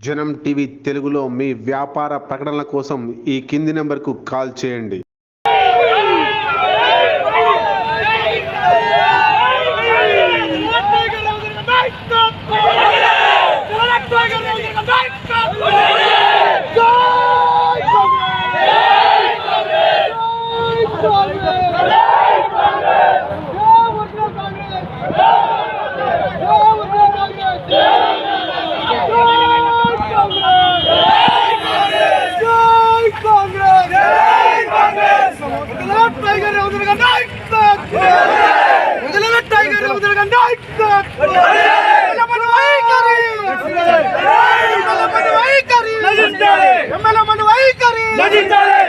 జనం టీవీ తెలుగులో మీ వ్యాపార ప్రకటనల కోసం ఈ కింది నెంబర్కు కాల్ చేయండి. మూడు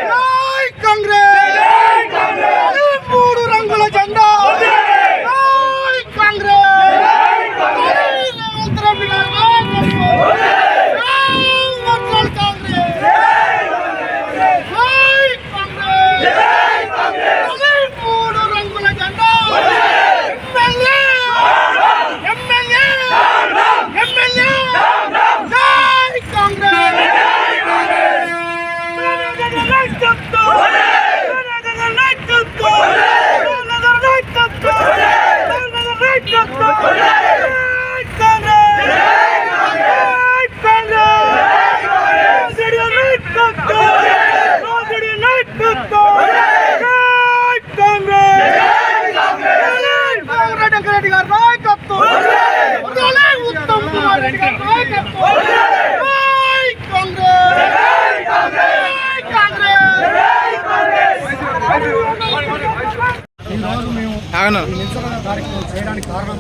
ఈరోజు మేము ఈ నిరసన కార్యక్రమం చేయడానికి కారణం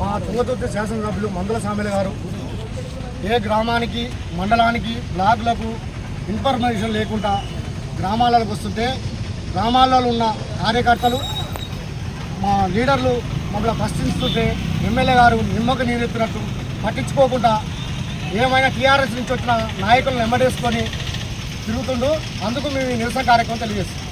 మా తుంగతుర్తి శాసనసభ్యులు మందుల సామెల గారు. ఏ గ్రామానికి మండలానికి బ్లాక్లకు ఇన్ఫర్మేషన్ లేకుండా గ్రామాలకు వస్తుంటే గ్రామాలలో ఉన్న కార్యకర్తలు మా లీడర్లు మమ్మల్ని ప్రశ్నిస్తుంటే ఎమ్మెల్యే గారు నిమ్మకు నీరెత్తినట్టు పట్టించుకోకుండా ఏమైనా టీఆర్ఎస్ నుంచి వచ్చిన నాయకులను వెంబడేసుకొని తిరుగుతుండు. అందుకు మేము ఈ నిరసన కార్యక్రమం తెలియజేస్తాం